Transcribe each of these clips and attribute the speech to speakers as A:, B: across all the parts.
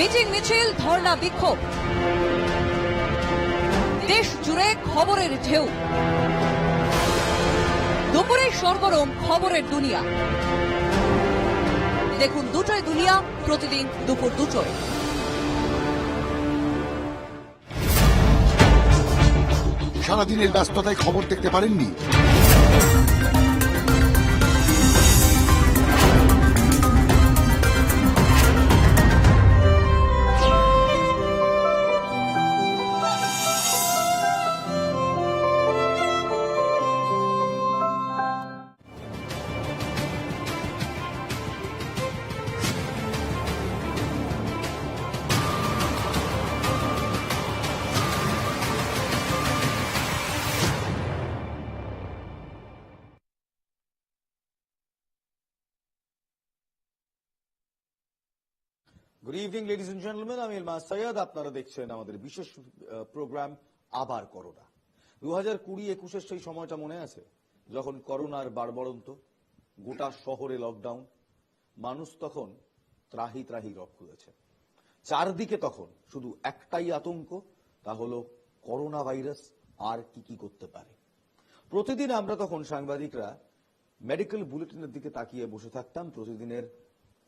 A: Meeting মিছিল, ধর্ণা, বিক্ষোভ। দেশ জুড়ে খবরের ঢেউ। দুপুরে সরগরম খবরের দুনিয়া। দেখুন দুটোই দুনিয়া, প্রতিদিন দুপুর দুটোয়।
B: সারাদিনের ব্যস্ততায় খবর দেখতে পারেননি?
C: Good evening ladies and gentleman আমি ইলমাস সৈয়দ, আপনারা দেখছেন আমাদের বিশেষ প্রোগ্রাম আবার করোনা। দু হাজার কুড়ি একুশের সেই সময়টা মনে আছে? যখন করোনার বাড়বড়ন্ত গোটা শহরে লকডাউন মানুষ তখন ত্রাহি ত্রাহি রব খুলেছে চারদিকে তখন শুধু একটাই আতঙ্ক, তা হলো করোনা ভাইরাস আর কি কি করতে পারে। প্রতিদিন আমরা তখন সাংবাদিকরা মেডিকেল বুলেটিনের দিকে তাকিয়ে বসে থাকতাম। প্রতিদিনের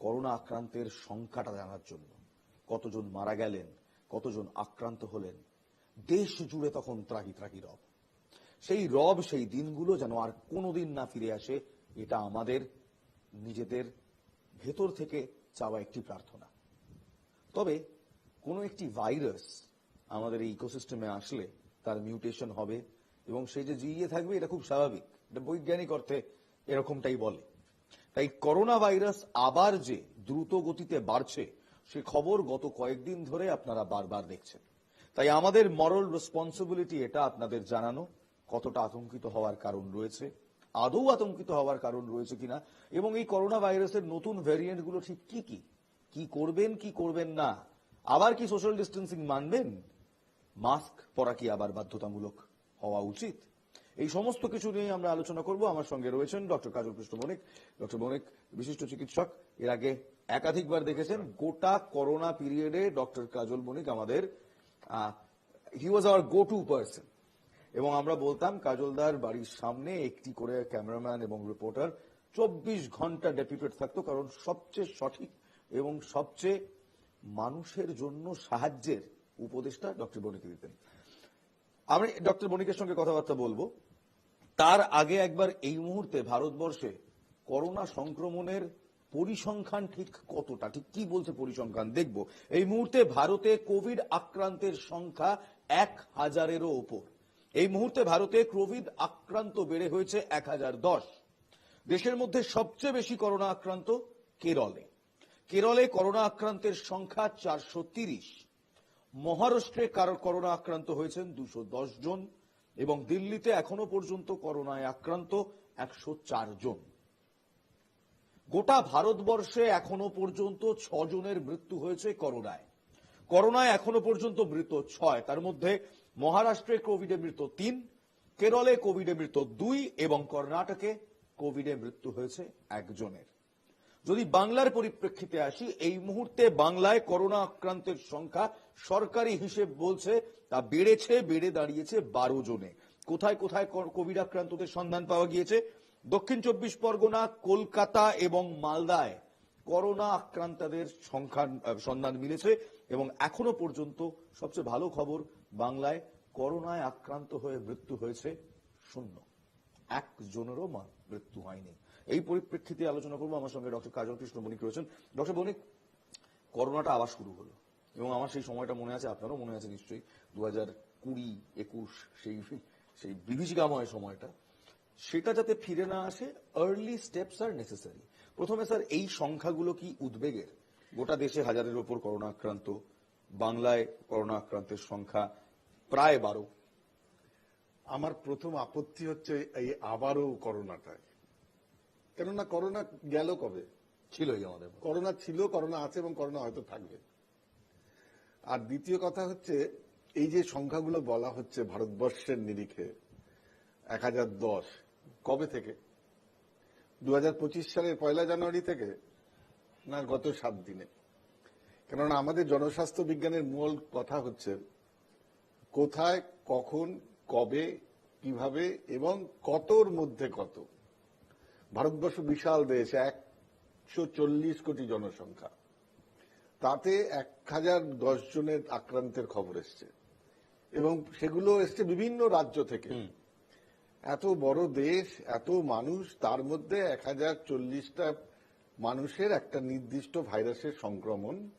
C: করোনা আক্রান্তের সংখ্যাটা জানার জন্য। কতজন মারা গেলেন, কতজন আক্রান্ত হলেন, দেশ জুড়ে তখন ত্রাহি ত্রাহি রব। সেই রব, সেই দিনগুলো যেন আর কোনোদিন না ফিরে আসে, এটা আমাদের, নিজেদের ভেতর থেকে চাওয়া একটি প্রার্থনা। তবে কোনো একটি ভাইরাস আমাদের এই ইকোসিস্টেমে আসলে তার মিউটেশন হবে এবং সে যে জিইয়ে থাকবে, এটা খুব স্বাভাবিক। এটা বৈজ্ঞানিক অর্থে এরকমটাই বলে। তাই করোনা ভাইরাস আবার যে দ্রুত গতিতে বাড়ছে, সে খবর গত কয়েকদিন ধরে আপনারা বারবার দেখছেন। তাই আমাদের মরাল রেসপন্সিবিলিটি এটা আপনাদের জানানো, কতটা আতঙ্কিত হওয়ার কারণ রয়েছে, আদৌ আতঙ্কিত হওয়ার কারণ রয়েছে কিনা, এবং এই করোনা ভাইরাসের নতুন ভ্যারিয়েন্টগুলো ঠিক কি কি? কি করবেন কি করবেন না? আবার কি সোশ্যাল ডিস্টেন্সিং মানবেন? মাস্ক পরা কি আবার বাধ্যতামূলক হওয়া উচিত? এই সমস্ত কিছু নিয়ে আমরা আলোচনা করব। আমার সঙ্গে রয়েছেন ডক্টর কাজল কৃষ্ণ বণিক ডক্টর বণিক বিশিষ্ট চিকিৎসক, এর আগে একাধিকবার দেখেছেন, গোটা করোনা পিরিয়ডে ডক্টর কাজল বণিক আমাদের he was our go to person এবং আমরা বলতাম, কাজলদার বাড়ির সামনে একটি করে ক্যামেরাম্যান এবং রিপোর্টার চব্বিশ ঘণ্টা ডেপুটেড থাকতো, কারণ সবচেয়ে সঠিক এবং সবচেয়ে মানুষের জন্য সাহায্যের উপদেশটা ডক্টর বণিক দিতেন। আমি ডক্টর বণিকের সঙ্গে কথাবার্তা বলব। তার আগে একবার এই মুহূর্তে ভারতবর্ষে করোনা সংক্রমণের পরিসংখ্যান ঠিক কতটা? ঠিক কি বলছে পরিসংখ্যান? দেখব। এই মুহূর্তে ভারতে কোভিড আক্রান্তের সংখ্যা এক হাজারেরও ওপর। এই মুহূর্তে ভারতে কোভিড আক্রান্ত বেড়ে হয়েছে এক হাজার দশ। দেশের মধ্যে সবচেয়ে বেশি করোনা আক্রান্ত কেরলে। কেরলে করোনা আক্রান্তের সংখ্যা চারশো তিরিশ। মহারাষ্ট্রে কারও করোনা আক্রান্ত হয়েছেন দুশো জন এবং দিল্লিতে এখনও পর্যন্ত করোনায় আক্রান্ত একশো জন। গোটা ভারতবর্ষে এখনও পর্যন্ত জনের মৃত্যু হয়েছে করোনায়। করোনায় এখনও পর্যন্ত মৃত ছয়, তার মধ্যে মহারাষ্ট্রে কোভিডে মৃত তিন, কেরলে কোভিডে মৃত দুই এবং কর্ণাটকে কোভিডে মৃত্যু হয়েছে একজনের যদি বাংলার পরিপ্রেক্ষিতে আসি, এই মুহূর্তে বাংলায় করোনা আক্রান্তের সংখ্যা সরকারি হিসেব বলছে, তা বেড়েছে, বেড়ে দাঁড়িয়েছে বারো জনে। কোথায় কোথায় কোভিড আক্রান্তদের সন্ধান পাওয়া গিয়েছে? দক্ষিণ চব্বিশ পরগনা, কলকাতা এবং মালদায় করোনা আক্রান্তদের সংখ্যা সন্ধান মিলেছে এবং এখনও পর্যন্ত সবচেয়ে ভালো খবর বাংলায় করোনায় আক্রান্ত হয়ে মৃত্যু হয়েছে শূন্য। একজনেরও মৃত্যু হয়নি। এই পরিপ্রেক্ষিতে আলোচনা করব। আমার সঙ্গে ডক্টর কাজল কৃষ্ণ বণিক রয়েছেন। ডক্টর বণিক, করোনাটা আবার শুরু হলো। এবং আমার সেই সময়টা মনে আছে আপনারও মনে আছে নিশ্চয়ই দু হাজার কুড়ি একুশ সেই সেই বিভীষিকাময় সময়টা। সেটা যাতে ফিরে না আসে আর্লি স্টেপস আর নেসেসারি প্রথমে স্যার এই সংখ্যাগুলো কি উদ্বেগের? গোটা দেশে হাজারের ওপর করোনা আক্রান্ত বাংলায় করোনা আক্রান্তের সংখ্যা প্রায় বারো।
D: আমার প্রথম আপত্তি হচ্ছে এই আবারও করোনাটায়। কেননা করোনা গেল কবে?
C: ছিলই আমাদের
D: করোনা ছিল করোনা আছে এবং করোনা হয়তো থাকবে। আর দ্বিতীয় কথা হচ্ছে, এই যে সংখ্যাগুলো বলা হচ্ছে ভারতবর্ষের নিরিখে, এক হাজার দশ, কবে থেকে? দু হাজার পঁচিশ সালের পয়লা জানুয়ারি থেকে না গত সাত দিনে? কেননা আমাদের জনস্বাস্থ্য বিজ্ঞানের মূল কথা হচ্ছে কোথায়, কখন, কবে, কীভাবে এবং কতর মধ্যে কত? ভারতবর্ষ বিশাল দেশ, একশো চল্লিশ কোটি জনসংখ্যা। তাতে এক হাজার দশ জনের আক্রান্তের খবর এসছে। এবং সেগুলো এসছে বিভিন্ন রাজ্য থেকে। এত বড় দেশ এত মানুষ তার মধ্যে এক হাজার চল্লিশটা মানুষের একটা নির্দিষ্ট ভাইরাসের সংক্রমণ।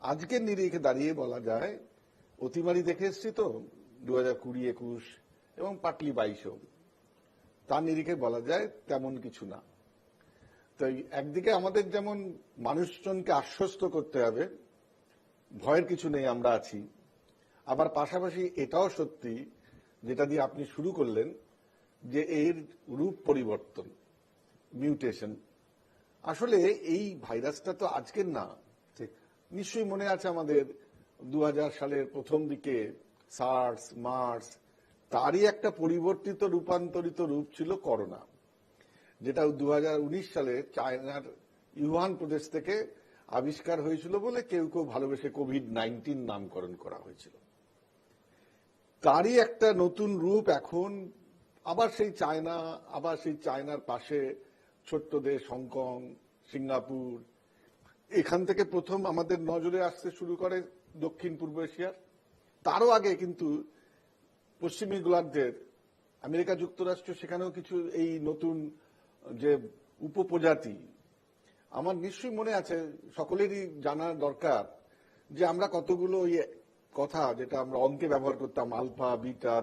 D: আজকের নিরিখে দাঁড়িয়ে বলা যায় অতিমারি দেখে এসছি তো দু হাজার কুড়ি একুশ এবং পাটলি বাইশও। তার নিরিখে বলা যায় তেমন কিছু না। তো এই একদিকে আমাদের যেমন মানুষজনকে আশ্বস্ত করতে হবে, ভয়ের কিছু নেই, আমরা আছি। আবার পাশাপাশি এটাও সত্যি, যেটা দিয়ে আপনি শুরু করলেন, যে এর রূপ পরিবর্তন মিউটেশন আসলে এই ভাইরাসটা তো আজকের না নিশ্চয়ই মনে আছে আমাদের দু হাজার সালের প্রথম দিকে সার্স মার্স তারই একটা পরিবর্তিত, রূপান্তরিত রূপ ছিল করোনা। যেটা দু হাজার উনিশ সালে চায়নার ইউহান প্রদেশ থেকে আবিষ্কার হয়েছিল বলে কেউ কেউ ভালোবেসে কোভিড নাইন্টিন নামকরণ করা হয়েছিল। তারই একটা নতুন রূপ এখন আবার সেই চায়না, আবার সেই চায়নার পাশে ছোট্ট দেশ হংকং, সিঙ্গাপুর, এখান থেকে প্রথম আমাদের নজরে আসতে শুরু করে দক্ষিণ পূর্ব এশিয়ার। তারও আগে কিন্তু পশ্চিমী গোলার্ধের আমেরিকা যুক্তরাষ্ট্র, সেখানেও কিছু এই নতুন যে উপপ্রজাতি আমার নিশ্চয়ই মনে আছে সকলেরই জানা দরকার যে আমরা কতগুলো ওই কথা যেটা আমরা অঙ্কে ব্যবহার করতাম আলফা বিটা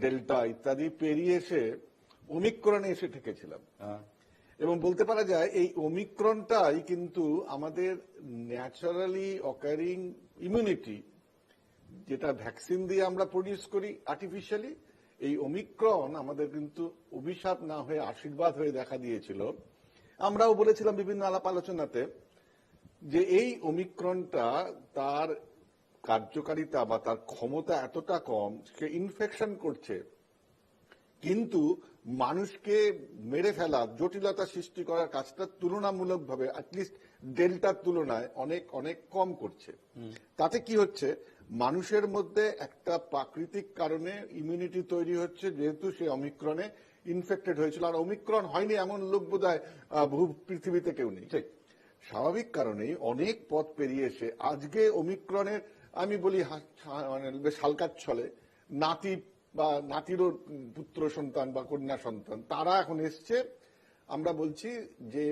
D: ডেল্টা ইত্যাদি পেরিয়ে এসে অমিক্রণে এসে ঠেকেছিলাম। এবং বলতে পারা যায় এই অমিক্রণটাই কিন্তু আমাদের ন্যাচারালি অকারিং ইমিউনিটি যেটা ভ্যাকসিন দিয়ে আমরা প্রডিউস করি আর্টিফিশিয়ালি এই ওমিক্রন আমাদের কিন্তু অভিশাপ না হয়ে আশীর্বাদ হয়ে দেখা দিয়েছিল। আমরাও বলেছিলাম বিভিন্ন আলাপ আলোচনাতে যে এই ওমিক্রনটা তার কার্যকারিতা বা তার ক্ষমতা এতটা কম সে ইনফেকশন করছে। কিন্তু মানুষকে মেরে ফেলা জটিলতা সৃষ্টি করার কাজটা তুলনামূলকভাবে অ্যাটলিস্ট ডেল্টার তুলনায় অনেক অনেক কম করছে। তাতে কি হচ্ছে? মানুষের মধ্যে একটা প্রাকৃতিক কারণে ইমিউনিটি তৈরি হচ্ছে, যেহেতু সে অমিক্রণে ইনফেক্টেড হয়েছিল। আর অমিক্রণ হয়নি এমন লোক বোধ হয় পৃথিবীতে কেউ নেই। স্বাভাবিক কারণেই অনেক পথ পেরিয়ে এসে আজকে অমিক্রণের আমি বলি মানে হালকার ছলে নাতি বা নাতিরও পুত্র সন্তান বা কন্যা সন্তান, তারা এখন এসছে। আমরা বলছি যে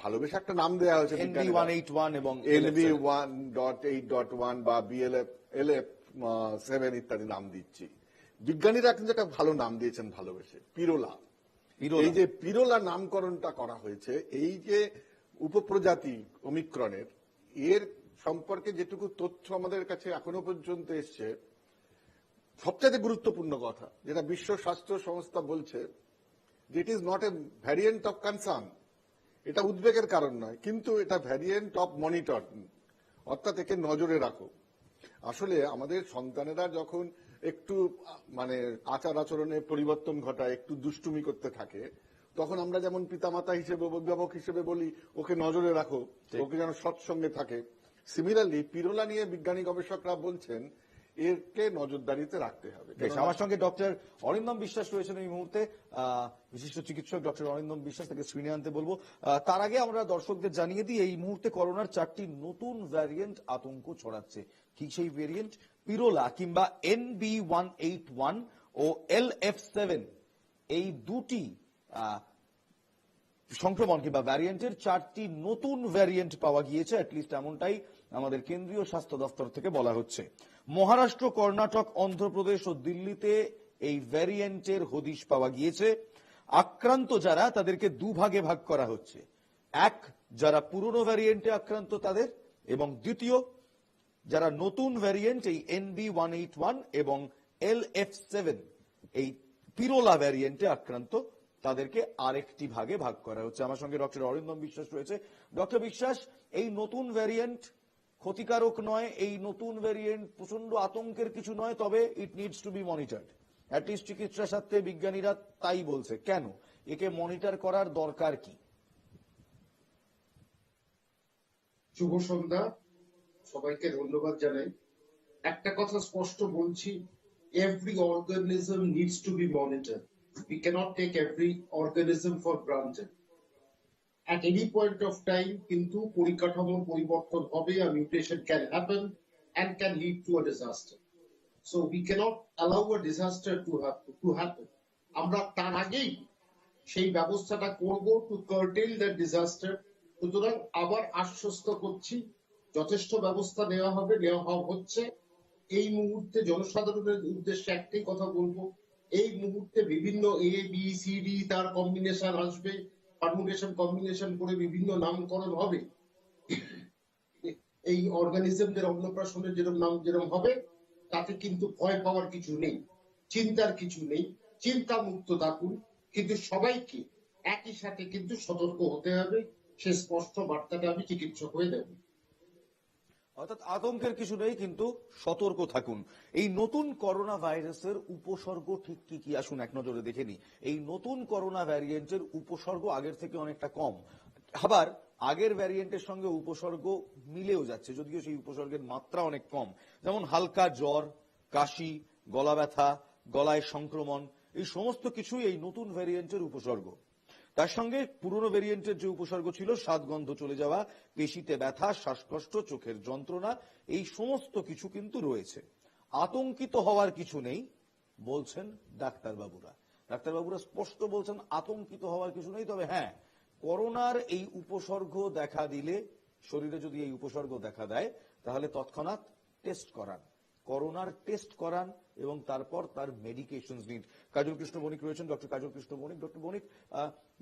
D: ভালোবেসে একটা নাম দেওয়া হয়েছে
C: এনবি ওয়ান এইট ওয়ান এবং
D: LB one dot eight dot one বা বিএলএফ এলএফ সেভেন ইত্যাদি নাম দিচ্ছি। বিজ্ঞানীরা কিন্তু একটা ভালো নাম দিয়েছেন ভালোবেসে পিরোলা। এই যে পিরোলা নামকরণটা করা হয়েছে এই যে উপপ্রজাতি অমিক্রণের এর সম্পর্কে যেটুকু তথ্য আমাদের কাছে এখনও পর্যন্ত এসছে সবচেয়ে গুরুত্বপূর্ণ কথা যেটা বিশ্ব স্বাস্থ্য সংস্থা বলছে যে it is not a variant of concern এটা উদ্বেগের কারণ নয় কিন্তু এটা ভ্যারিয়েন্ট অফ মনিটর অর্থাৎ একে নজরে রাখো। আসলে আমাদের সন্তানেরা যখন একটু মানে আচার আচরণে পরিবর্তন ঘটায় একটু দুষ্টুমি করতে থাকে তখন আমরা যেমন পিতামাতা হিসেবে অভিভাবক হিসেবে বলি ওকে নজরে রাখো ওকে যেন সৎসঙ্গে থাকে। সিমিলারলি পিরোলা নিয়ে বিজ্ঞানী গবেষকরা বলছেন এরকে নজরদারিতে রাখতে হবে।
C: আমার সঙ্গে ডক্টর অরিন্দম বিশ্বাস রয়েছেন এই মুহূর্তে। বিশিষ্ট চিকিৎসক ডক্টর অরিন্দম বিশ্বাস তাকে স্ক্রিনে আনতে বলব। তার আগে আমরা দর্শকদের জানিয়ে দিই এই মুহূর্তে করোনার চারটি নতুন ভ্যারিয়েন্ট আতঙ্ক ছড়াচ্ছে। কি সেই ভেরিয়েন্ট পিরোলা কিংবা N B one eight one ও এল এফ সেভেন এই দুটি আহ, সংক্রমণ কিংবা ভ্যারিয়েন্টের চারটি নতুন ভ্যারিয়েন্ট পাওয়া গিয়েছে অ্যাটলিস্ট এমনটাই আমাদের কেন্দ্রীয় স্বাস্থ্য দপ্তর থেকে বলা হচ্ছে। মহারাষ্ট্র, কর্ণাটক, অন্ধ্রপ্রদেশ ও দিল্লিতে এই ভ্যারিয়েন্টের হদিশ পাওয়া গিয়েছে। আক্রান্ত যারা, তাদেরকে দুভাগে ভাগ করা হচ্ছে। এক, যারা পুরনো ভ্যারিয়েন্টে আক্রান্ত তাদের এবং দ্বিতীয়, যারা নতুন ভ্যারিয়েন্ট এই এনবি ওয়ান এইট ওয়ান এবং এল এফ সেভেন এই পিরোলা ভ্যারিয়েন্টে আক্রান্ত, তাদেরকে আরেকটি ভাগে ভাগ করা হচ্ছে। আমার সঙ্গে ডক্টর অরিন্দম বিশ্বাস রয়েছে। ডক্টর বিশ্বাস, এই নতুন ভ্যারিয়েন্ট ক্ষতিকারক নয়, এই নতুন ভ্যারিয়েন্ট প্রচণ্ড আতঙ্কের কিছু নয়, তবে it needs to be monitored at least চিকিৎসা স্বাস্থ্যে বিজ্ঞানীরা তাই বলছে। কেন? একে মনিটর করার দরকার কি?
E: শুভ সন্ধ্যা। সবাইকে ধন্যবাদ জানাই। একটা কথা স্পষ্ট বলছি every organism needs to be monitor we can't take every organism for granted at any point of time, কিন্তু পরিকাঠামোর পরিবর্তন হবে a mutation can happen and can lead to a disaster. So, we cannot allow a disaster to happen to happen. আমরা তার আগেই সেই ব্যবস্থাটা করব টু কার্টেল দ্যাট ডিজাস্টার সুতরাং আবার আশ্বস্ত করছি, যথেষ্ট ব্যবস্থা নেওয়া হবে, নেওয়া হচ্ছে। এই মুহূর্তে জনসাধারণের উদ্দেশ্যে একটাই কথা বলব। এই মুহূর্তে বিভিন্ন এ বি সি ডি তার কম্বিনেশন আসবে। পারমুটেশন কম্বিনেশন করে বিভিন্ন নামকরণ হবে। এই অর্গানিজমদের অন্নপ্রাশনে যেরকম নাম যেরকম হবে, তাতে কিন্তু ভয় পাওয়ার কিছু নেই, চিন্তার কিছু নেই। চিন্তা মুক্ত থাকুন, কিন্তু সবাইকে একই সাথে কিন্তু সতর্ক হতে হবে। সে স্পষ্ট বার্তাটা আমি চিকিৎসক হয়ে দেবো।
C: অর্থাৎ আতঙ্কের কিছু নেই, কিন্তু সতর্ক থাকুন। এই নতুন করোনা ভাইরাসের উপসর্গ ঠিক কি কি? আসুন এক নজরে দেখে নি এই নতুন করোনা ভ্যারিয়েন্টের উপসর্গ আগের থেকে অনেকটা কম। আবার আগের ভ্যারিয়েন্টের সঙ্গে উপসর্গ মিলেও যাচ্ছে, যদিও সেই উপসর্গের মাত্রা অনেক কম। যেমন হালকা জ্বর, কাশি গলা ব্যথা গলায় সংক্রমণ, এই সমস্ত কিছুই এই নতুন ভ্যারিয়েন্টের উপসর্গ। তার সঙ্গে পুরনো ভেরিয়েন্টের যে উপসর্গ ছিল স্বাদগন্ধ চলে যাওয়া, পেশিতে ব্যথা, শ্বাসকষ্ট, চোখের যন্ত্রণা, এই সমস্ত কিছু কিন্তু রয়েছে। আতঙ্কিত হওয়ার কিছু নেই, বলছেন ডাক্তারবাবুরা। ডাক্তারবাবুরা স্পষ্ট বলছেন, আতঙ্কিত হওয়ার কিছু নেই, তবে হ্যাঁ করোনার এই উপসর্গ দেখা দিলে, শরীরে যদি এই উপসর্গ দেখা দেয়, তাহলে তৎক্ষণাৎ টেস্ট করান। করোনার টেস্ট করান এবং তারপর তার মেডিকেশন নিন। কাজল কৃষ্ণ বণিক রয়েছেন ডক্টর কাজল কৃষ্ণ বণিক। ডক্টর বণিক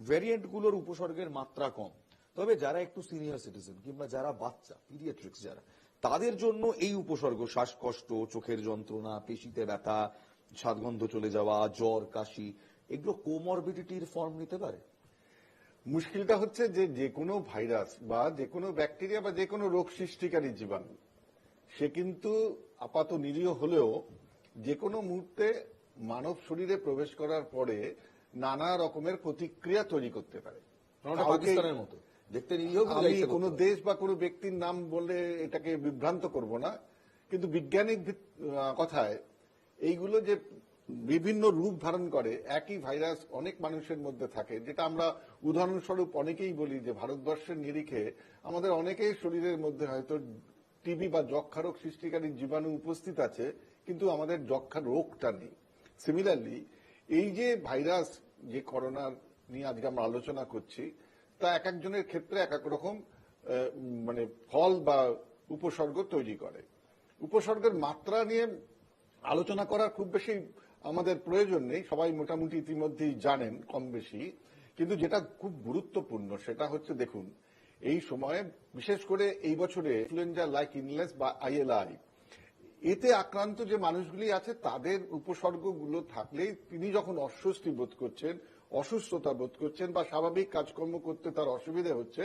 C: ভ্যারিয়েন্টগুলোর উপসর্গের মাত্রা কম। তবে যারা একটু সিনিয়র সিটিজেন কিংবা যারা বাচ্চা পিডিয়াট্রিক্স যারা, তাদের জন্য এই উপসর্গ, শ্বাসকষ্ট, চোখের যন্ত্রণা, পেশিতে ব্যথা, স্বাদগন্ধ চলে যাওয়া, জ্বর, কাশি, এগুলো কোমরবিডিটির ফর্ম নিতে পারে।
D: মুশকিলটা হচ্ছে যে যে কোনো ভাইরাস বা যে কোনো ব্যাকটেরিয়া বা যে কোনো রোগ সৃষ্টিকারী জীবাণু, সে কিন্তু আপাত নিরীহ হলেও যে কোনো মুহূর্তে মানব শরীরে প্রবেশ করার পরে নানা রকমের প্রতিক্রিয়া তৈরি করতে পারে।
C: পাকিস্তানের মতো। দেখতে নিরীহ
D: আমি কোনো দেশ বা কোনো ব্যক্তির নাম বলে এটাকে বিভ্রান্ত করব না। কিন্তু বৈজ্ঞানিক কথায় এইগুলো যে বিভিন্ন রূপ ধারণ করে একই ভাইরাস অনেক মানুষের মধ্যে থাকে যেটা আমরা উদাহরণস্বরূপ অনেকেই বলি যে ভারতবর্ষের নিরিখে আমাদের অনেকেই শরীরের মধ্যে হয়তো টিবি বা যক্ষা রোগ সৃষ্টিকারী জীবাণু উপস্থিত আছে, কিন্তু আমাদের যক্ষা রোগটা নেই। সিমিলারলি এই যে ভাইরাস, যে করোনার নিয়ে আজকে আমরা আলোচনা করছি, তা এক একজনের ক্ষেত্রে এক এক রকম মানে ফল বা উপসর্গ তৈরি করে। উপসর্গের মাত্রা নিয়ে আলোচনা করার খুব বেশি আমাদের প্রয়োজন নেই, সবাই মোটামুটি ইতিমধ্যেই জানেন কম বেশি। কিন্তু যেটা খুব গুরুত্বপূর্ণ সেটা হচ্ছে, দেখুন এই সময়ে, বিশেষ করে এই বছরে ইনফ্লুয়েঞ্জা লাইক ইনলেস বা আইএলআই এতে আক্রান্ত যে মানুষগুলি আছে, তাদের উপসর্গগুলো থাকলেই তিনি যখন অস্বস্তি বোধ করছেন, অসুস্থতা বোধ করছেন বা স্বাভাবিক কাজকর্ম করতে তার অসুবিধা হচ্ছে,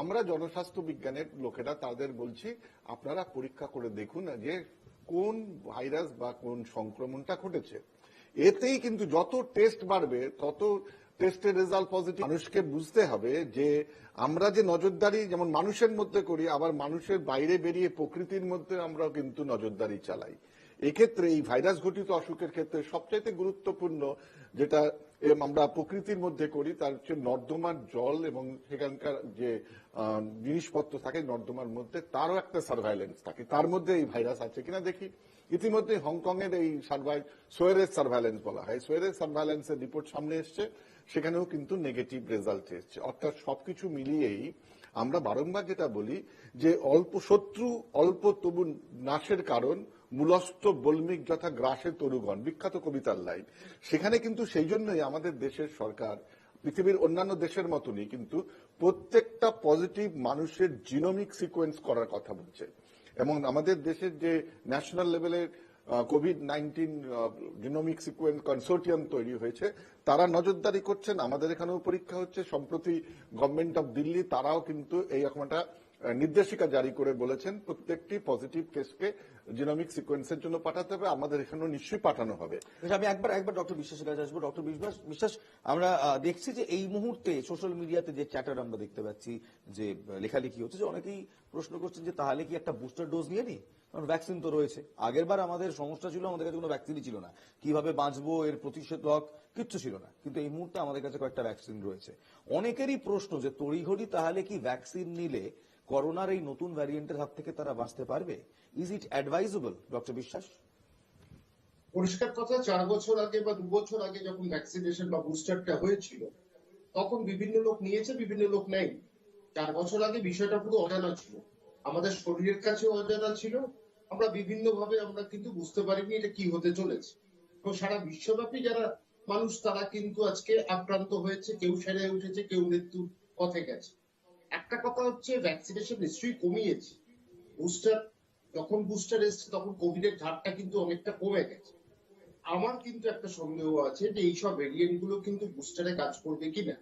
D: আমরা জনস্বাস্থ্য বিজ্ঞানের লোকেরা তাদের বলছি, আপনারা পরীক্ষা করে দেখুন যে কোন ভাইরাস বা কোন সংক্রমণটা ঘটেছে। এতেই কিন্তু যত টেস্ট বাড়বে, তত টেস্টের রেজাল্ট পজিটিভ মানুষকে বুঝতে হবে যে আমরা যে নজরদারি যেমন মানুষের মধ্যে করি, আবার মানুষের বাইরে বেরিয়ে প্রকৃতির মধ্যে আমরাও কিন্তু নজরদারি চালাই। এক্ষেত্রে এই ভাইরাস ঘটিত অসুখের ক্ষেত্রে সবচাইতে গুরুত্বপূর্ণ যেটা আমরা প্রকৃতির মধ্যে করি, তার হচ্ছে নর্দমার জল এবং সেখানকার যে জিনিসপত্র থাকে নর্দমার মধ্যে, তারও একটা সার্ভাইলেন্স থাকে। তার মধ্যে এই ভাইরাস আছে কিনা দেখি। ইতিমধ্যে হংকং এর এই সার্ভাই সোয়ারেজ সার্ভাইলেন্স বলা হয়। সোয়ারেজ সার্ভাইলেন্সের রিপোর্ট সামনে এসছে। সেখানেও কিন্তু নেগেটিভ রেজাল্ট এসছে। অর্থাৎ সবকিছু মিলিয়েই আমরা বারংবার যেটা বলি যে অল্প শত্রু, অল্প তবু নাশের কারণ মূলস্থ বল্মিক যথা গ্রাসে তরুগণ, বিখ্যাত কবিতার লাইন। সেখানে কিন্তু সেই জন্যই আমাদের দেশের সরকার, পৃথিবীর অন্যান্য দেশের মতনই কিন্তু প্রত্যেকটা পজিটিভ মানুষের জিনোমিক সিকোয়েন্স করার কথা বলছে। এবং আমাদের দেশের যে ন্যাশনাল লেভেলের COVID nineteen genomic sequence consortium তৈরি হয়েছে। তারা নজরদারি করছেন। আমাদের এখানেও পরীক্ষা হচ্ছে। সম্প্রতি গভর্নমেন্ট অফ দিল্লি তারাও কিন্তু এই রকম একটা নির্দেশিকা জারি করে বলেছেন, প্রত্যেকটি পজিটিভ কেসকে জিনোমিক সিকোয়েন্সের জন্য পাঠাতে হবে, আমাদের এখানেও নিশ্চয়ই পাঠানো হবে।
C: আমি একবার একবার ডক্টর বিশ্বাসের কাছে আসব। ডক্টর বিশ্বাস বিশ্বাস, আমরা দেখছি যে এই মুহূর্তে সোশ্যাল মিডিয়াতে যে চ্যাটার আমরা দেখতে পাচ্ছি, যে লেখালেখি হচ্ছে, যে অনেকেই প্রশ্ন করছেন যে, তাহলে কি একটা বুস্টার ডোজ নিয়ে নি কারণ ভ্যাকসিন তো রয়েছে। আগের বার আমাদের সমস্যা ছিল, আমাদের কাছে কোনো ভ্যাকসিনই ছিল না। কীভাবে বাঁচবো, এর প্রতিষেধক, কিচ্ছু ছিল না। কিন্তু এই মুহূর্তে আমাদের কাছে কয়েকটা ভ্যাকসিন রয়েছে। অনেকেরই প্রশ্ন যে, তড়িঘড়ি তাহলে কি ভ্যাকসিন নিলে করোনার এই নতুন ভ্যারিয়েন্টের হাত থেকে তারা বাঁচতে পারবে? ইজ ইট অ্যাডভাইজেবল ডক্টর বিশ্বাস
E: পরিষ্কার কথা, চার বছর আগে বা দু বছর আগে যখন ভ্যাকসিনেশন বা বুস্টারটা হয়েছিল, তখন বিভিন্ন লোক নিয়েছে, বিভিন্ন লোক নেই। চার বছর আগে বিষয়টা পুরো অজানা ছিল। আমাদের শরীরের কাছে অজানা ছিল। আমরা বিভিন্ন ভাবে আমরা কিন্তু বুঝতে পারিনি এটা কি হতে চলেছে। তো সারা বিশ্বব্যাপী যারা মানুষ, তারা কিন্তু আজকে আক্রান্ত হয়েছে, কেউ সেরে উঠেছে, কেউ মৃত্যুর পথে গেছে। একটা কথা হচ্ছে ভ্যাকসিনেশন নিশ্চয়ই কমিয়েছে। বুস্টার যখন বুস্টার এসছে, তখন কোভিড এর ধারটা কিন্তু অনেকটা কমে গেছে। আমার কিন্তু একটা সন্দেহ আছে যে এইসব ভেরিয়েন্টগুলো কিন্তু বুস্টারে কাজ করবে কিনা।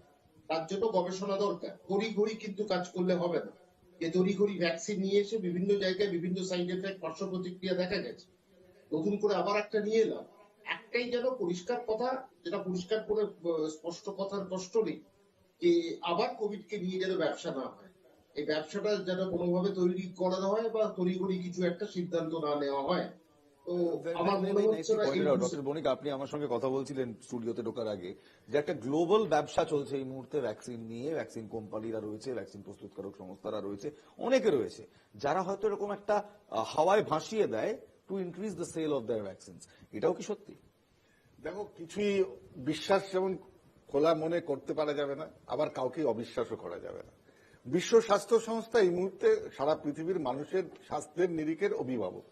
E: তার জন্য গবেষণা দরকার। তড়িঘড়ি কিন্তু কাজ করলে হবে না। যে তড়িঘড়ি ভ্যাকসিন নিয়ে এসে বিভিন্ন জায়গায় বিভিন্ন সাইড এফেক্ট পার্শ্ব প্রতিক্রিয়া দেখা গেছে। নতুন করে আবার একটা নিয়ে এলাম। একটাই যেন পরিষ্কার কথা, যেটা পরিষ্কার করে স্পষ্ট কথার কষ্ট নেই। যে আবার কোভিড কে নিয়ে যেন ব্যবসা না হয়। এই ব্যবসাটা যেন কোনোভাবে তৈরি করা না হয় বা তড়িঘড়ি কিছু একটা সিদ্ধান্ত না নেওয়া হয়।
C: ডক্টর বণিক আপনি আমার সঙ্গে কথা বলছিলেন স্টুডিওতে ঢোকার আগে যে একটা গ্লোবাল ব্যবসা চলছে এই মুহূর্তে ভ্যাকসিন নিয়ে ভ্যাকসিন কোম্পানিরা রয়েছে ভ্যাকসিন প্রস্তুতকারক সংস্থারা রয়েছে অনেকে রয়েছে যারা হয়তো এরকম একটা হাওয়ায় ভাসিয়ে দেয় to increase the sale of their vaccines এটাও কি সত্যি?
D: দেখো কিছুই বিশ্বাস যেমন খোলা মনে করতে পারা যাবে না, আবার কাউকে অবিশ্বাসও করা যাবে না। বিশ্ব স্বাস্থ্য সংস্থা এই মুহূর্তে সারা পৃথিবীর মানুষের স্বাস্থ্যের নিরিখের অভিভাবক।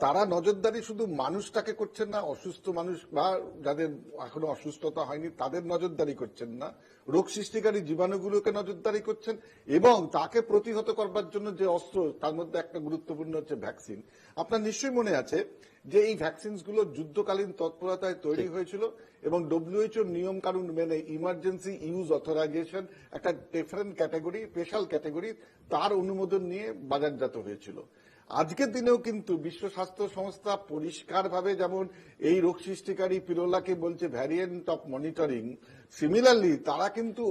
D: তারা নজরদারি শুধু মানুষটাকে করছেন না অসুস্থ মানুষ বা যাদের এখনও অসুস্থতা হয়নি তাদের নজরদারি করছেন না। রোগ সৃষ্টিকারী জীবাণুগুলোকে নজরদারি করছেন এবং তাকে প্রতিহত করবার জন্য যে অস্ত্র তার মধ্যে একটা গুরুত্বপূর্ণ হচ্ছে ভ্যাকসিন। আপনার নিশ্চয়ই মনে আছে যে এই ভ্যাকসিনসগুলো যুদ্ধকালীন তৎপরতায় তৈরি হয়েছিল এবং ডব্লিউএইচও নিয়ম কানুন মেনে ইমার্জেন্সি ইউজ অথরাইজেশন একটা ডিফারেন্ট ক্যাটাগরি স্পেশাল ক্যাটাগরি তার অনুমোদন নিয়ে বাজারজাত হয়েছিল। আজকের দিনেও কিন্তু বিশ্ব স্বাস্থ্য সংস্থা পরিষ্কারভাবে যেমন এই রোগ সৃষ্টিকারী পিরোলাকে বলছে ভ্যারিয়েন্ট অফ মনিটরিং সিমিলারলি তারা কিন্তু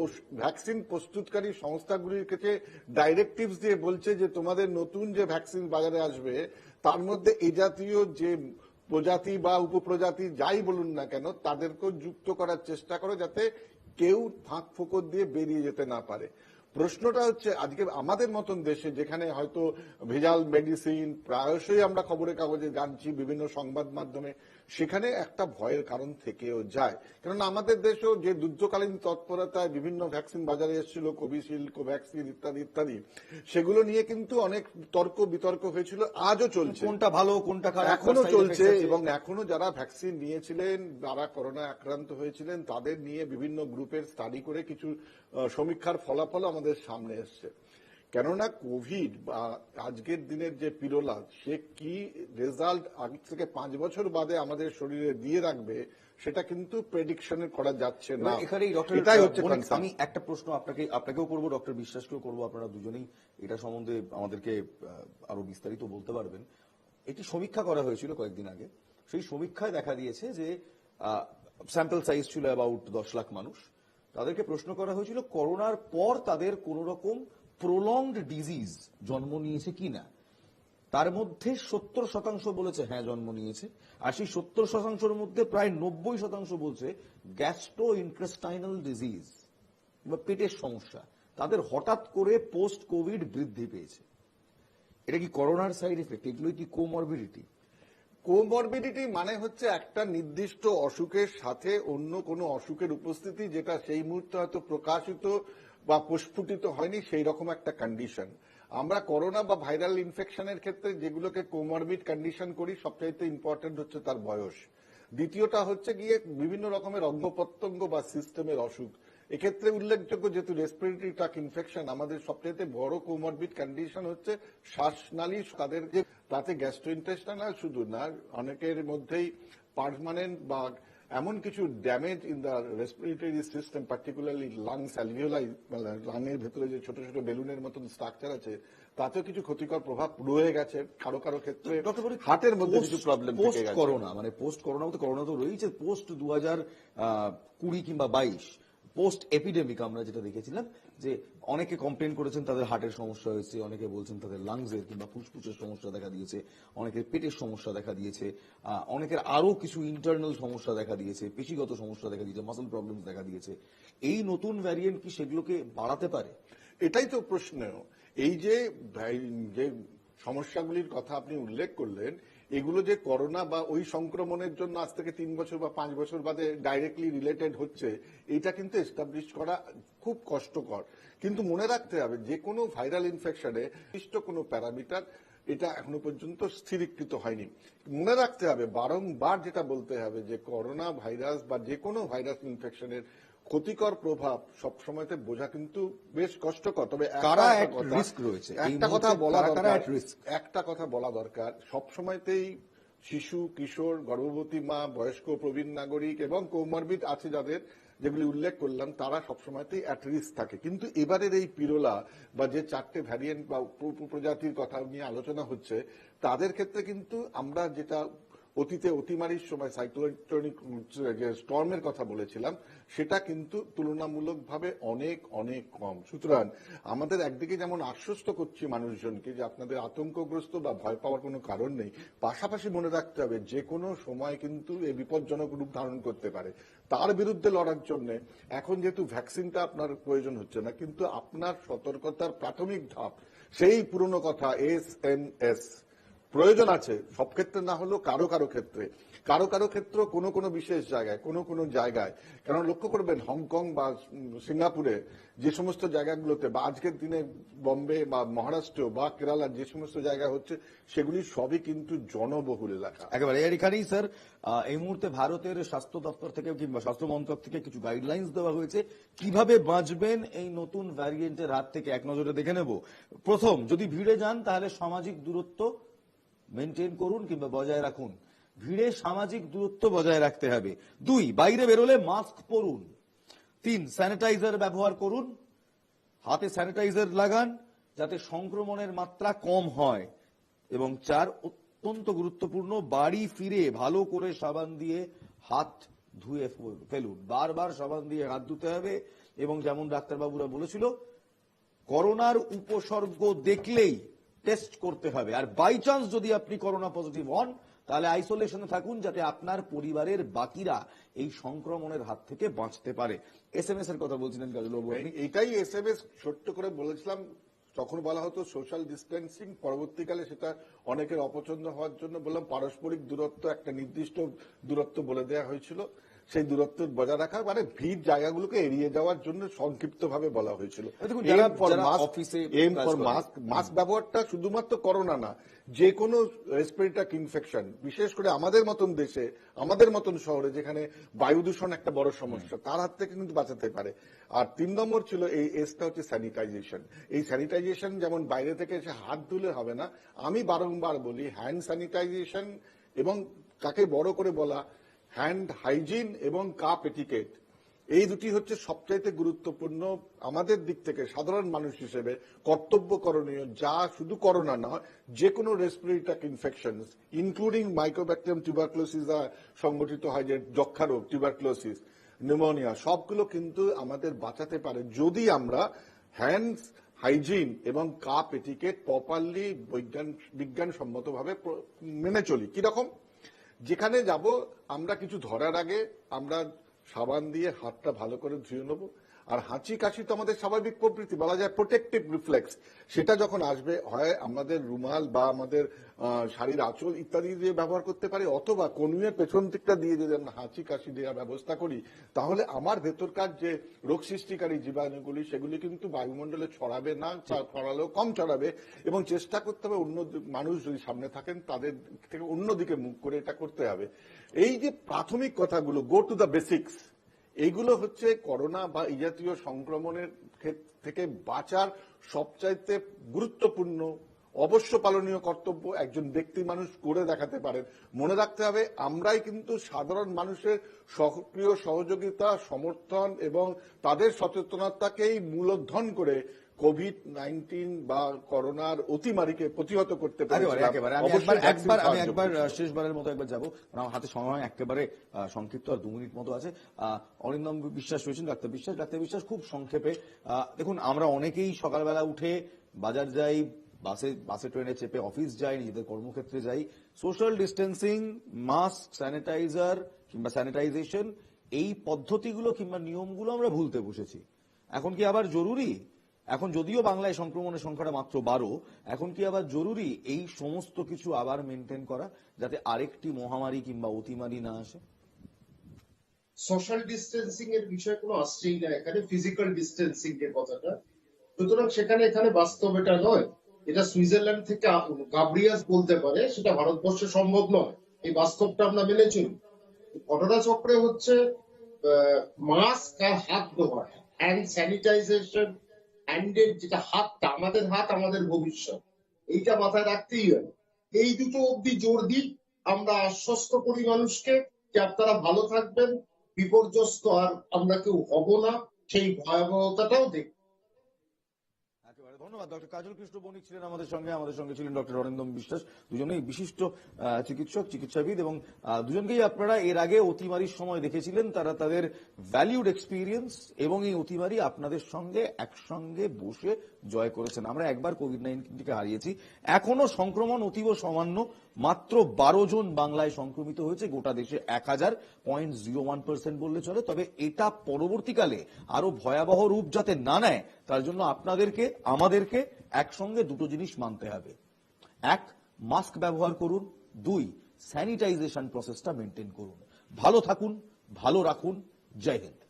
D: ভ্যাকসিন প্রস্তুতকারী সংস্থাগুলির কাছে ডাইরেক্টিভস দিয়ে বলছে যে তোমাদের নতুন যে ভ্যাকসিন বাজারে আসবে, তার মধ্যে এই জাতীয় যে প্রজাতি বা উপপ্রজাতি যাই বলুন না কেন, তাদেরকেও যুক্ত করার চেষ্টা করো যাতে কেউ ফাঁক ফোকর দিয়ে বেরিয়ে যেতে না পারে। প্রশ্নটা হচ্ছে, আজকে আমাদের মতন দেশে যেখানে হয়তো ভেজাল মেডিসিন প্রায়শই আমরা খবরের কাগজে জানছি, বিভিন্ন সংবাদ মাধ্যমে সেখানে একটা ভয়ের কারণ থেকেও যায়। কেননা আমাদের দেশেও যে যুদ্ধকালীন তৎপরতায় বিভিন্ন ভ্যাকসিন বাজারে এসেছিল কোভিশিল্ড কোভ্যাক্সিন ইত্যাদি ইত্যাদি সেগুলো নিয়ে কিন্তু অনেক তর্ক বিতর্ক হয়েছিল আজও চলছে।
C: কোনটা ভালো কোনটা খারাপ এখনও
D: চলছে এবং এখনও যারা ভ্যাকসিন নিয়েছিলেন যারা করোনা আক্রান্ত হয়েছিলেন তাদের নিয়ে বিভিন্ন গ্রুপের স্টাডি করে কিছু সমীক্ষার ফলাফল আমাদের সামনে এসছে। কেননা কোভিড বা আজকের দিনের যে পিরোলা সে কি রেজাল্ট আগ থেকে পাঁচ বছর বাদে আমাদের শরীরে দিয়ে রাখবে সেটা কিন্তু প্রেডিকশনে করা যাচ্ছে না।
C: এখানেই ডক্টর
D: এটাই হচ্ছে
C: আমি একটা প্রশ্ন আপনাকে আপনাকেও করব ডক্টর বিশ্বাসকেও করব আপনারা দুজনেই। এটা সম্বন্ধে আমাদেরকে আরও বিস্তারিত বলতে পারবেন। একটি সমীক্ষা করা হয়েছিল কয়েকদিন আগে। সেই সমীক্ষায় দেখা দিয়েছে যে স্যাম্পল সাইজ ছিল অ্যাবাউট দশ লাখ মানুষ। তাদেরকে প্রশ্ন করা হয়েছিল করোনার পর তাদের কোন রকম প্রলংড ডিজিজ জন্ম নিয়েছে কিনা? তার মধ্যে সত্তর শতাংশ বলেছে হ্যাঁ জন্ম নিয়েছে। আর সেই সত্তর শতাংশের মধ্যে প্রায় নব্বই শতাংশ বলছে গ্যাস্ট্রো ইন্টেস্টাইনাল ডিজিজ বা পেটের সমস্যা। তাদের হঠাৎ করে পোস্ট কোভিড বৃদ্ধি পেয়েছে। এটা কি করোনার সাইড এফেক্ট এগুলো কি কোমরবিডিটি
D: কোমরবিডিটি মানে হচ্ছে একটা নির্দিষ্ট অসুখের সাথে অন্য কোনো অসুখের উপস্থিতি, যেটা সেই মুহূর্তে হয়তো প্রকাশিত বা প্রস্ফুটিত হয়নি সেই রকম একটা কন্ডিশন আমরা করোনা বা ভাইরাল ইনফেকশনের ক্ষেত্রে যেগুলোকে কোমরবিড কন্ডিশন করি, সবচাইতে ইম্পর্টেন্ট হচ্ছে তার বয়স। দ্বিতীয়টা হচ্ছে গিয়ে বিভিন্ন রকমের অঙ্গ প্রত্যঙ্গ বা সিস্টেমের অসুখ। এক্ষেত্রে উল্লেখযোগ্য যেহেতু রেসপিরেটরি ট্রাক ইনফেকশন আমাদের সবচেয়ে বড় কোমরবিড কন্ডিশন হচ্ছে শ্বাসনালী তাদের যে, তাতে গ্যাস্ট্রোইন্টেস্টাইনাল শুধু না, অনেকের মধ্যেই পার্মানেন্ট বা এমন কিছু damage in the respiratory system particularly lungs alveoli লাংয়ের ভেতরে যে ছোট ছোট বেলুনের মতন স্ট্রাকচার আছে তাতেও কিছু ক্ষতিকর প্রভাব রয়ে গেছে কারও কারও ক্ষেত্রে। হার্টের মধ্যে কিছু প্রবলেম
C: পোস্ট করোনা মানে পোস্ট করোনা তো করোনা তো রয়েছে পোস্ট দু হাজার কুড়ি কিংবা বাইশ পোস্ট এপিডেমিক আমরা যেটা দেখেছিলাম যে অনেকে কমপ্লেন করেছেন তাদের হার্টের সমস্যা হয়েছে, অনেকে বলছেন তাদের লাংসের কিংবা ফুসফুসের সমস্যা দেখা দিয়েছে, অনেকের পেটের সমস্যা দেখা দিয়েছে অনেকের আরও কিছু ইন্টারনাল সমস্যা দেখা দিয়েছে, পেশিগত সমস্যা দেখা দিয়েছে মাসল প্রবলেম দেখা দিয়েছে। এই নতুন ভ্যারিয়েন্ট কি সেগুলোকে বাড়াতে পারে?
D: এটাই তো প্রশ্ন। এই যে যে সমস্যাগুলির কথা আপনি উল্লেখ করলেন, এগুলো যে করোনা বা ওই সংক্রমণের জন্য আজ থেকে তিন বছর বা পাঁচ বছর বাদে ডাইরেক্টলি রিলেটেড হচ্ছে, এটা কিন্তু এস্টাবলিশ করা খুব কষ্টকর। কিন্তু মনে রাখতে হবে যে কোনো ভাইরাল ইনফেকশনে নির্দিষ্ট কোনো প্যারামিটার এটা এখনও পর্যন্ত স্থিরীকৃত হয়নি মনে রাখতে হবে বারংবার যেটা বলতে হবে যে করোনা ভাইরাস বা যে কোনো ভাইরাস ইনফেকশনের ক্ষতিকর প্রভাব সবসময়তে বোঝা কিন্তু বেশ কষ্টকর তবে একটা
C: কারা
D: কথা-
C: রয়েছে?
D: একটা কথা বলা
C: কারা কারা
D: দরকার? একটা কথা বলা দরকার সবসময়তেই শিশু কিশোর গর্ভবতী মা বয়স্ক প্রবীণ নাগরিক এবং কোমরবিদ আছে যাদের যেগুলি উল্লেখ করলাম, তারা সবসময়তেই অ্যাট রিস্ক থাকে। কিন্তু এবারের এই পিরোলা বা যে চারটে ভ্যারিয়েন্ট বা প্রজাতির উপপ্রজাতির কথা নিয়ে আলোচনা হচ্ছে, তাদের ক্ষেত্রে কিন্তু আমরা যেটা অতীতে অতিমারির সময় সাইক্লোটনিক যে স্টর্মের কথা বলেছিলাম, সেটা কিন্তু তুলনামূলকভাবে অনেক অনেক কম। সুতরাং আমাদের একদিকে যেমন আশ্বস্ত করছি মানুষজনকে যে আপনাদের আতঙ্কগ্রস্ত বা ভয় পাওয়ার কোনো কারণ নেই, পাশাপাশি মনে রাখতে হবে যে কোনো সময় কিন্তু এই বিপজ্জনক রূপ ধারণ করতে পারে। তার বিরুদ্ধে লড়ার জন্য এখন যেহেতু ভ্যাকসিনটা আপনার প্রয়োজন হচ্ছে না, কিন্তু আপনার সতর্কতার প্রাথমিক ধাপ, সেই পুরনো কথা এস এন এস প্রয়োজন আছে। সব ক্ষেত্রে না হলেও কারও কারও ক্ষেত্রে। কারও কারও ক্ষেত্র কোনো কোনো বিশেষ জায়গায়, কোনো কোনো জায়গায়। কারণ লক্ষ্য করবেন, হংকং বা সিঙ্গাপুরে যে সমস্ত জায়গাগুলোতে বা আজকের দিনে বম্বে বা মহারাষ্ট্র বা কেরালার যে সমস্ত জায়গা হচ্ছে, সেগুলি সবই কিন্তু জনবহুল এলাকা।
C: একেবারে, এখানেই স্যার এই মুহূর্তে ভারতের স্বাস্থ্য দপ্তর থেকে কিংবা স্বাস্থ্য মন্ত্রক থেকে কিছু গাইডলাইন্স দেওয়া হয়েছে। কীভাবে বাঁচবেন এই নতুন ভ্যারিয়েন্টের হাত থেকে, এক নজরে দেখে নেব। প্রথম, যদি ভিড়ে যান, তাহলে সামাজিক দূরত্ব মেনটেন করুন কিংবা বজায় রাখুন। ভিড়ে সামাজিক দূরত্ব বজায় রাখতে হবে। দুই, বাইরে বেরোলে মাস্ক পরুন। তিন স্যানিটাইজার ব্যবহার করুন। হাতে স্যানিটাইজার লাগান যাতে সংক্রমণের মাত্রা কম হয়। এবং চার, অত্যন্ত গুরুত্বপূর্ণ, বাড়ি ফিরে ভালো করে সাবান দিয়ে হাত ধুয়ে ফেলুন। বারবার সাবান দিয়ে হাত ধুতে হবে এবং যেমন ডাক্তারবাবুরা বলেছিল, করোনার উপসর্গ দেখলেই টেস্ট করতে হবে। আর বাই চান্স যদি আপনি করোনা পজিটিভ হন, তাহলে আইসোলেশনে থাকুন যাতে আপনার পরিবারের বাকিরা এই সংক্রমণের হাত থেকে বাঁচতে পারে। এস এম এস এর কথা বলছিলেন
D: এইটাই এস এম এস ছোট্ট করে বলেছিলাম। তখন বলা হতো সোশ্যাল ডিস্টেন্সিং পরবর্তীকালে সেটা অনেকের অপছন্দ হওয়ার জন্য বললাম। পারস্পরিক দূরত্ব একটা নির্দিষ্ট দূরত্ব বলে দেওয়া হয়েছিল। সেই দূরত্ব বজায় রাখা মানে ভিড় জায়গাগুলোকে এড়িয়ে যাওয়ার জন্য সংক্ষিপ্ত ভাবে বলা হয়েছিল। মাস্ক ব্যবহারটা শুধুমাত্র করোনা না যে কোনো রেসপিরেটাক ইনফেকশন বিশেষ করে আমাদের মতন দেশে আমাদের মতন শহরে যেখানে বায়ু দূষণ একটা বড় সমস্যা তার হাত থেকে কিন্তু বাঁচাতে পারে। আর তিন নম্বর ছিল এই এসটা হচ্ছে স্যানিটাইজেশন এই স্যানিটাইজেশন যেমন বাইরে থেকে এসে হাত ধুলে হবে না আমি বারংবার বলি হ্যান্ড স্যানিটাইজেশন এবং তাকে বড় করে বলা হ্যান্ড হাইজিন এবং কাপ এটিকেট, এই দুটি হচ্ছে সবচাইতে গুরুত্বপূর্ণ আমাদের দিক থেকে সাধারণ মানুষ হিসেবে কর্তব্য করণীয় যা শুধু করোনা নয় যে কোনো respiratory infection including mycobacterium tuberculosis সংগঠিত হয়, যে যক্ষা রোগ টিউবারক্লোসিস নিউমোনিয়া সবগুলো কিন্তু আমাদের বাঁচাতে পারে যদি আমরা হ্যান্ডস হাইজিন এবং কাপ এটিকেট প্রপারলি বিজ্ঞান, বিজ্ঞানসম্মতভাবে মেনে চলি। কীরকম? যেখানে যাব আমরা কিছু ধরার আগে আমরা সাবান দিয়ে হাতটা ভালো করে ধুয়ে নেব। আর হাঁচি কাশি তো আমাদের স্বাভাবিক প্রবৃত্তি, বলা যায় প্রোটেক্টিভ রিফ্লেক্স সেটা যখন আসবে, হয় আমাদের রুমাল বা আমাদের শাড়ির আঁচল ইত্যাদি দিয়ে ব্যবহার করতে পারি, অথবা কনুয়ের পেছন দিকটা দিয়ে যদি আমরা হাঁচি কাশি দেওয়ার ব্যবস্থা করি, তাহলে আমার ভেতরকার যে রোগ সৃষ্টিকারী জীবাণুগুলি, সেগুলি কিন্তু বায়ুমণ্ডলে ছড়াবে না ছড়ালেও কম ছড়াবে, এবং চেষ্টা করতে হবে অন্য মানুষ যদি সামনে থাকেন, তাদের থেকে অন্যদিকে মুখ করে এটা করতে হবে। এই যে প্রাথমিক কথাগুলো গো টু দ্য বেসিক্স এইগুলো হচ্ছে করোনা বা এই জাতীয় সংক্রমণের থেকে বাঁচার সবচাইতে গুরুত্বপূর্ণ, অবশ্য পালনীয় কর্তব্য একজন ব্যক্তি মানুষ করে দেখাতে পারেন। মনে রাখতে হবে, আমরাই কিন্তু সাধারণ মানুষের সক্রিয় সহযোগিতা, সমর্থন এবং তাদের সচেতনতাকেই মূলধন করে কোভিড নাইন্টিন বা করোনার অতিমারিকে প্রতিহত করতে
C: একেবারে আমি একবার শেষবারের মতো একবার যাব। আমার হাতে সময় একেবারে সংক্ষিপ্ত আর দু মিনিট মতো আছে। অরিন্দম বিশ্বাস রয়েছেন ডাক্তার বিশ্বাস। ডাক্তার বিশ্বাস খুব সংক্ষেপে দেখুন আমরা অনেকেই সকালবেলা উঠে বাজার যাই বাসে বাসে ট্রেনে চেপে অফিস যাই নিজেদের কর্মক্ষেত্রে যাই। সোশ্যাল ডিস্টেন্সিং মাস্ক স্যানিটাইজার কিংবা স্যানিটাইজেশন এই পদ্ধতিগুলো কিংবা নিয়মগুলো আমরা ভুলতে বসেছি। এখন কি আবার জরুরি? এখন যদিও বাংলায় সংক্রমণের সংখ্যাটা মাত্র বারো, এখন কি আবার জরুরি এই সমস্ত কিছু আবার মেনটেন করা যাতে আরেকটি মহামারী কিংবা অতিমারি না আসে?
E: সোশ্যাল ডিস্টেন্সিং এর কোনো আসছেই না এখানে ফিজিক্যাল ডিস্টেন্সিং এর কথাটা। সুতরাং সেখানে এখানে বাস্তব এটা নয়। এটা সুইজারল্যান্ড থেকে গাব্রিয়াস বলতে পারে, সেটা ভারতবর্ষে সম্ভব নয়। এই বাস্তবটা আমরা মেনে চলি। চক্রে হচ্ছে মাস্ক আর হাত ধোয়া হ্যান্ড স্যানিটাইজেশন হ্যান্ডের যেটা হাতটা, আমাদের হাত, আমাদের ভবিষ্যৎ। এইটা মাথায় রাখতেই হবে। এই দুটো অব্দি জোর দিই আমরা আশ্বস্ত করি মানুষকে যে আপনারা ভালো থাকবেন, বিপর্যস্ত আর আমরা কেউ হব না। সেই ভয়াবহতাটাও দেখ
C: একেবারে ধন্যবাদ। ডক্টর কাজল কৃষ্ণ বণিক ছিলেন আমাদের সঙ্গে। আমাদের সঙ্গে ছিলেন ডক্টর অরিন্দম বিশ্বাস। দুজনেই বিশিষ্ট চিকিৎসক, চিকিৎসাবিদ এবং দুজনকেই আপনারা এর আগে অতিমারির সময় দেখেছিলেন। তারা তাদের ভ্যালিউড এক্সপিরিয়েন্স এবং এই অতিমারি আপনাদের সঙ্গে একসঙ্গে বসে জয় করেছেন। আমরা একবার কোভিড নাইন্টিনকে হারিয়েছি। এখনও সংক্রমণ অতীব সামান্য। মাত্র বারো জন বাংলায় সংক্রমিত হয়েছে, গোটা দেশে এক হাজার পয়েন্ট জিরো ওয়ান পার্সেন্ট বললে চলে। তবে এটা পরবর্তীকালে আরও ভয়াবহ রূপ যাতে না নেয়, তার জন্য আপনাদেরকে, আমাদেরকে একসঙ্গে দুটো জিনিস মানতে হবে। এক, মাস্ক ব্যবহার করুন। দুই, স্যানিটাইজেশন প্রসেসটা মেনটেন করুন। ভালো থাকুন, ভালো রাখুন। জয় হিন্দ।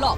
A: Lọ